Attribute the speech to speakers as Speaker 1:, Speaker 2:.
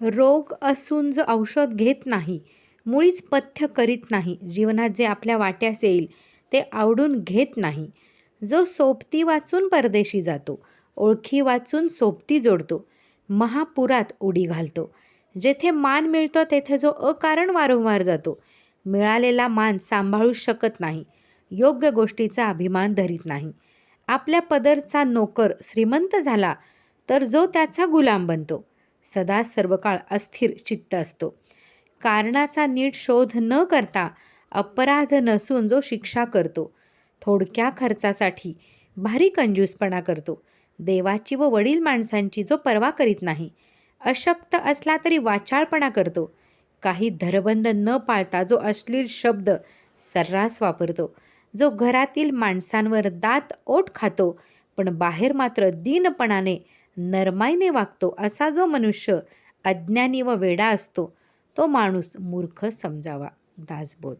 Speaker 1: रोग असून जो औषध घेत नाही मुळीच पथ्य करीत नाही जीवनात जे आपल्या वाट्यास येईल ते आवडून घेत नाही. जो सोबती वाचून परदेशी जातो ओळखी वाचून सोबती जोडतो महापुरात उडी घालतो. जेथे मान मिळतो तेथे जो अकारण वारंवार जातो. मिळालेला मान सांभाळू शकत नाही योग्य गोष्टीचा अभिमान धरीत नाही. आपल्या पदरचा नोकर श्रीमंत झाला तर जो त्याचा गुलाम बनतो. सदा सर्वकाळ अस्थिर चित्त असतो. कारणाचा नीट शोध न करता अपराध नसून जो शिक्षा करतो थोडक्या खर्चासाठी भारी कंजूसपणा करतो. देवाची व वडील माणसांची जो पर्वा करीत नाही अशक्त असला तरी वाचाळपणा करतो. काही धरबंद न पाळता जो अश्लील शब्द सर्रास वापरतो जो घरातील माणसांवर दात ओठ खातो पण बाहेर मात्र दीनपणाने नरमाईने वागतो असा जो मनुष्य अज्ञानी व वेडा असतो तो माणूस मूर्ख समजावा. दासबोध.